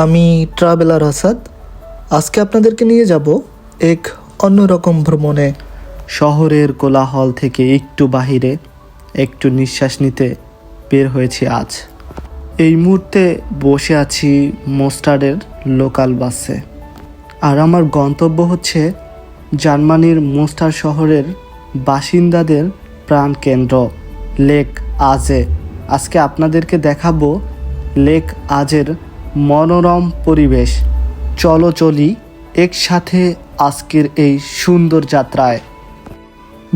আমি ট্রাভেলার আসাদ। আজকে আপনাদেরকে নিয়ে যাব এক অন্যরকম ভ্রমণে। শহরের কোলাহল থেকে একটু বাহিরে, একটু নিঃশ্বাস নিতে বের হয়েছি আজ। এই মুহূর্তে বসে আছি মোস্টারের লোকাল বাসে। আর আমার গন্তব্য হচ্ছে জার্মানির মোস্টার শহরের বাসিন্দাদের প্রাণকেন্দ্র, লেক আজে। আজকে আপনাদেরকে দেখাবো লেক আজের মনোরম পরিবেশ। চলো চলি একসাথে আজকের এই সুন্দর যাত্রায়।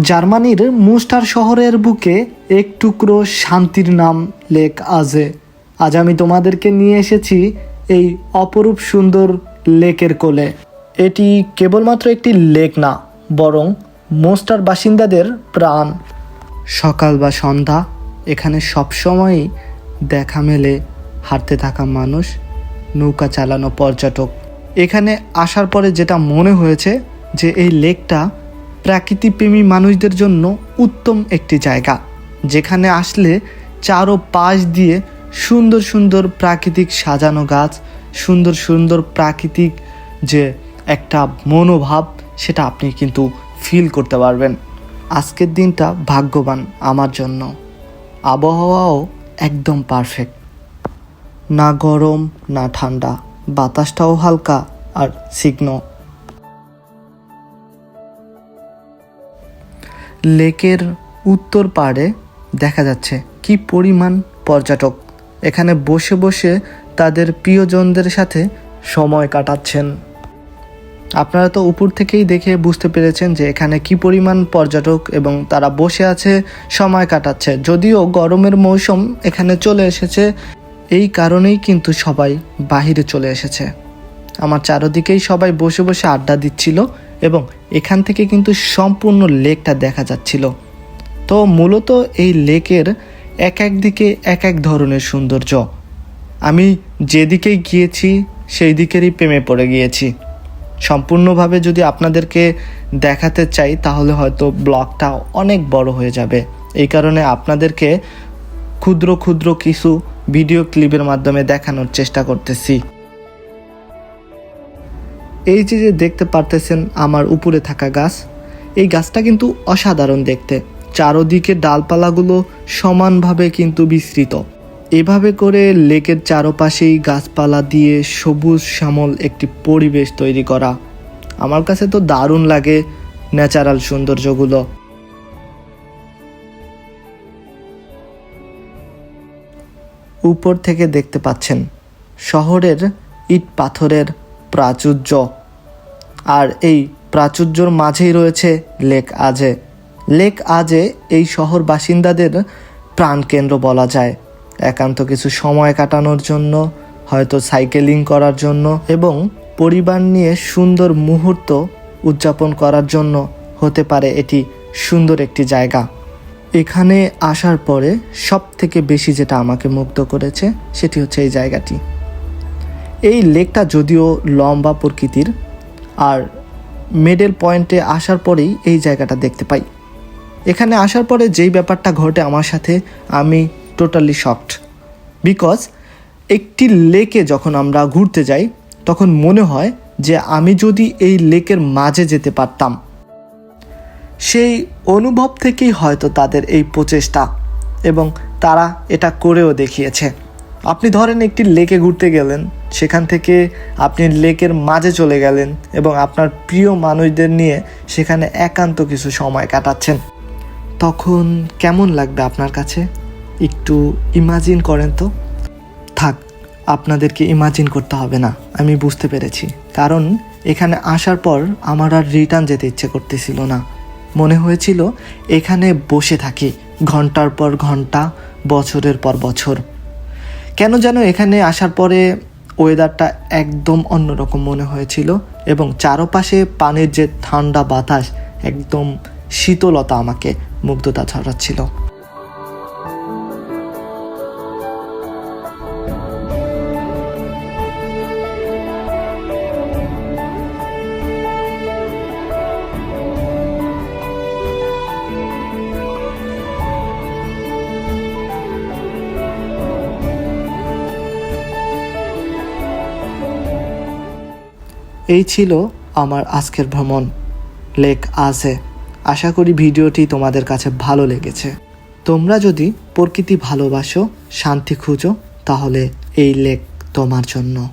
জার্মানির মুস্টার শহরের বুকে এক টুকরো শান্তির নাম লেক আজে আজ আমি তোমাদেরকে নিয়ে এসেছি এই অপরূপ সুন্দর লেকের কোলে। এটি কেবলমাত্র একটি লেক না, বরং মোস্টার বাসিন্দাদের প্রাণ। সকাল বা সন্ধ্যা, এখানে সবসময়ই দেখা মেলে হাঁটতে থাকা মানুষ নৌকা চালানো পর্যটক। এখানে আসার পরে যেটা মনে হয়েছে যে এই লেকটা প্রাকৃতিপ্রেমী মানুষদের জন্য উত্তম একটি জায়গা। যেখানে আসলে চারো পাশ দিয়ে সুন্দর সুন্দর প্রাকৃতিক সাজানো গাছ, সুন্দর সুন্দর প্রাকৃতিক যে একটা মনোভাব, সেটা আপনি কিন্তু ফিল করতে পারবেন। আজকের দিনটা ভাগ্যবান আমার জন্য। আবহাওয়াও একদম পারফেক্ট না গরম, না ঠান্ডা। বাতাসটাও হালকা আর সিগ্ন লেকের উত্তর পাড়ে দেখা যাচ্ছে কি পরিমাণ পর্যটক। এখানে বসে বসে তাদের প্রিয়জনদের সাথে সময় কাটাচ্ছেন। আপনারা তো উপর থেকেই দেখে বুঝতে পেরেছেন যে এখানে কি পরিমাণ পর্যটক এবং তারা বসে আছে, সময় কাটাচ্ছে। যদিও গরমের মৌসুম এখানে চলে এসেছে এই কারণেই কিন্তু সবাই বাহিরে চলে এসেছে। আমার চারদিকেই সবাই বসে বসে আড্ডা দিচ্ছিল এবং এখান থেকে কিন্তু সম্পূর্ণ লেকটা দেখা যাচ্ছিল। তো মূলত এই লেকের এক এক দিকে এক এক ধরনের সৌন্দর্য। আমি যেদিকেই গিয়েছি, সেই দিকেরই প্রেমে পড়ে গিয়েছি। সম্পূর্ণভাবে যদি আপনাদেরকে দেখাতে চাই, তাহলে হয়তো ব্লগটা অনেক বড় হয়ে যাবে। এই কারণে আপনাদেরকে ক্ষুদ্র ক্ষুদ্র কিছু ভিডিও ক্লিপের মাধ্যমে দেখানোর চেষ্টা করতেছি। এই যে যে দেখতে পারতেছেন আমার উপরে থাকা গাছ, এই গাছটা কিন্তু অসাধারণ দেখতে। চারোদিকে ডালপালাগুলো সমানভাবে কিন্তু বিস্তৃত। এভাবে করে লেকের চারপাশেই গাছপালা দিয়ে সবুজ শ্যামল একটি পরিবেশ তৈরি করা। আমার কাছে তো দারুণ লাগে ন্যাচারাল সৌন্দর্যগুলো। উপর থেকে দেখতে পাচ্ছেন শহরের ইট পাথরের প্রাচুর্য। আর এই প্রাচুর্যর মাঝেই রয়েছে লেক আজে। লেক আজে এই শহর বাসিন্দাদের প্রাণকেন্দ্র বলা যায়। একান্ত কিছু সময় কাটানোর জন্য, হয়তো সাইকেলিং করার জন্য এবং পরিবার নিয়ে সুন্দর মুহূর্ত উদযাপন করার জন্য হতে পারে এটি সুন্দর একটি জায়গা। এখানে আসার পরে সব থেকে বেশি যেটা আমাকে মুগ্ধ করেছে সেটি হচ্ছে এই জায়গাটি। এই লেকটা যদিও লম্বা প্রকৃতির, আর মেডেল পয়েন্টে আসার পরেই এই জায়গাটা দেখতে পাই। এখানে আসার পরে যেই ব্যাপারটা ঘটে আমার সাথে, আমি টোটালি শকড বিকজ একটি লেকে যখন আমরা ঘুরতে যাই, তখন মনে হয় যে আমি যদি এই লেকের মাঝে যেতে পারতাম সেই অনুভব থেকেই হয়তো তাদের এই প্রচেষ্টা এবং তারা এটা করেও দেখিয়েছে। আপনি ধরেন একটি লেকে ঘুরতে গেলেন, সেখান থেকে আপনি লেকের মাঝে চলে গেলেন এবং আপনার প্রিয় মানুষদের নিয়ে সেখানে একান্ত কিছু সময় কাটাচ্ছেন। তখন কেমন লাগবে আপনার কাছে? একটু ইমাজিন করেন তো। থাক, আপনাদেরকে ইমাজিন করতে হবে না, আমি বুঝতে পেরেছি। কারণ এখানে আসার পর আমার আর রিটার্ন যেতে ইচ্ছে করতেছিল না। মনে হয়েছিল, এখানে বসে থাকি, ঘণ্টার পর ঘণ্টা, বছরের পর বছর। কেন যেন এখানে আসার পরে ওয়েদারটা একদম অন্যরকম মনে হয়েছিল এবং চারপাশে পানির যে ঠান্ডা বাতাস, একদম শীতলতা আমাকে মুগ্ধতা ছড়াচ্ছিল। এই ছিল আমার আজকের ভ্রমণ। লেক আছে। আশা করি ভিডিওটি তোমাদের কাছে ভালো লেগেছে। তোমরা যদি প্রকৃতি ভালোবাসো, শান্তি খুঁজো, তাহলে এই লেক তোমার জন্য।